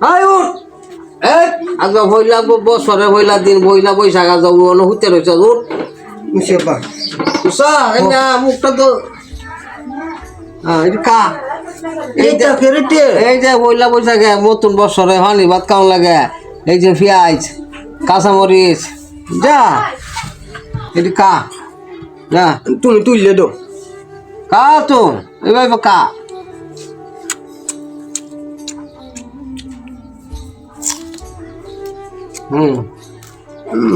আয় উঠ। এই আজ বছরে হইলা দিন বইলা বৈশাখ আজ অনু হুতে রয়েছে উঠ। মিশে বা। উষা এই না মুখটা তো হ্যাঁ এটা কা। এই যে এইটা ফেরতে। এই যে পয়লা বৈশাখে নতুন বছরে হানি ভাত লাগে। এই যে পেঁয়াজ কাঁচামরিচ যা। এটি কা যা। তুমি তুললে দাও কা তো এবার কা।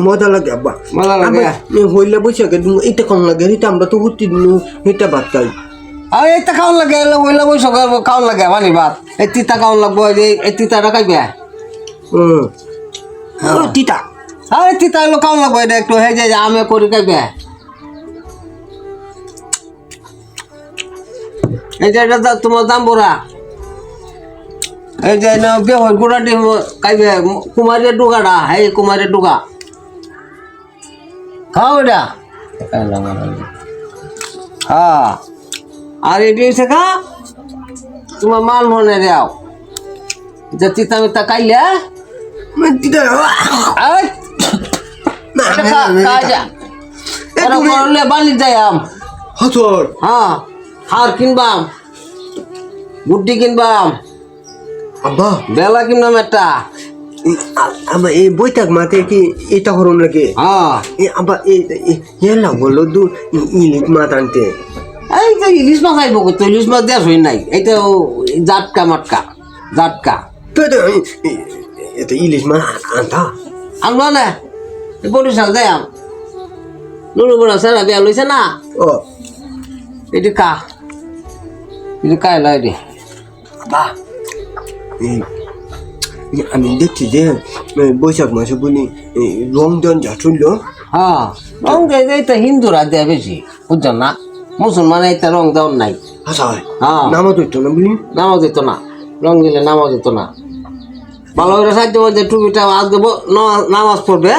মজা লাগে আব্বা। মজা লাগে। এই হইলে বৈশাখে এইটা কম লাগে এটা আমরা তো উঠতে দিন এটা ভাত খাই। আর এইটা খাওয়ান লাগে পয়লা বৈশাখে খাওয়ান লাগে ভাত এই তিতা খাওয়ান লাগবো এই তিতাটা খাইবে? হুম। ও, তিতা। আরে তিতা এলো খাওয়ান লাগবো এটা একটু হয়ে যায় আমে করি খাইবে। এই যে এটা তোমার দাম বড়া এই যে না বে হয় গুড়াটি খাইবে কুমারের ডুগাটা এই কুমারের ডুগা খাও এটা হ্যাঁ আর এটি হচ্ছে খা তোমার মাল মনে দেও যে তিতা মিতা যা। বালি হতর হ্যাঁ হার কিনবাম গুড্ডি কিনবাম আব্বা। বেলা কিনবাম একটা এই, আ- আব্বা এই বৈঠাক মাতে কি এটা করুন লাগে হ্যাঁ। এই এলা বলল দু ইলিশ মাছ আনতে। এই যে ইলিশ মাছ আইব তো? ইলিশ মাছ দেওয়া হই নাই। এইটা ও জাটকা মাটকা জাটকা। তো তো এই- এই- এটা ইলিশ মাছ আনতা। আনবা না? বরিশাল দেয়। নুনু বড় সারা বিয়া লইছে না? ও। এটি কা এটি কাই লাই রে? এই এই আমি দেখছি যে বৈশাখ মাসে বলি রংদান যা শুনলো হ্যাঁ রং দেয় এইটা হিন্দুরা দেয় বেশি বুঝছেন না মুসলমান এইটা রং দেওয়ার নাই হয় হ্যাঁ নামা তো না বলি নামাও দিত না রং দিলে নামাও দিত না ভালো করে সাহায্য করছে টুপিটা আজকে ব- নামাজ পড়বে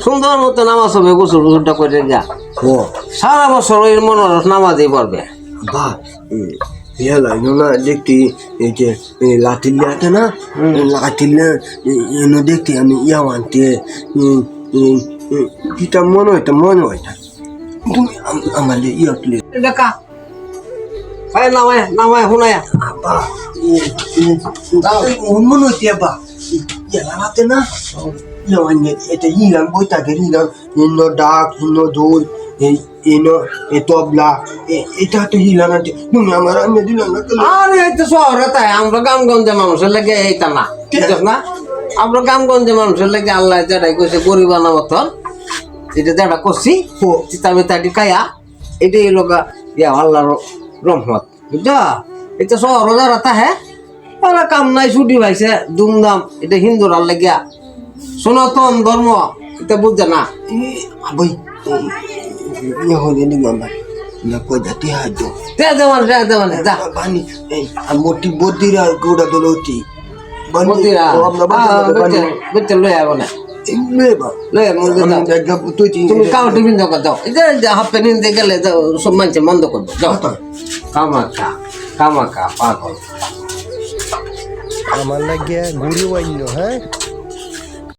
সুন্দর মতো নামাজ হবে গোসল গোসলটা করে যা ও সারা বছর ওই মনোরস নামাজই পড়বে বা ইয়া লাইনো না দেখতে এই যে এই লাঠিল্লা আছে না লাঠিল্লা এনে দেখতে আমি ইয়া আনতে কিটা মনে হয় তো মনে না। তুমি আম- আমার ইয়া তুলে দেখা এই নামায় নামায় শুনায় আব্বা মনে হচ্ছে আব্বা ইয়া লাগাতে না? এটা ডাক ইন্ন ঢোল এই ইনো এ তবলা এটা তো হিলাম আনতে তুমি আমার আনলে দিলাম না? আরে তো শহরে তাই আমরা গ্রামগঞ্জে মানুষের লাগে এইটা না বুঝছ না আমরা গ্রামগঞ্জে মানুষের লাগে আল্লাহ যেটাই কইছে গরিব মতন এটা যেটা করছি ও চিতা মিতাটি কায়া এটাই লোক ইয়া আল্লাহর রহমত বুঝছ এটা শহর যারা তাহে কাম নাই ছুটি পাইছে ধুমধাম এটা হিন্দুরা লাগিয়া সনাতন ধর্ম এটা বুঝছে না? আবই ইয়া হলে নি মামা না কই যাতে হাজো তে দেওয়ান রে দেওয়ান যা। বানি এই মোটি বদিরা গোড়া দলতি বানি মন্দিরা ও আমরা আবো না। তুমি কাউ টিফিন দোকান যাও। হাফ প্যান্ট নিতে গেলে সব মানুষ বন্ধ করব যাও। কামাকা কামাকা পাগল। আমার লাগে ঘুরি হ্যাঁ?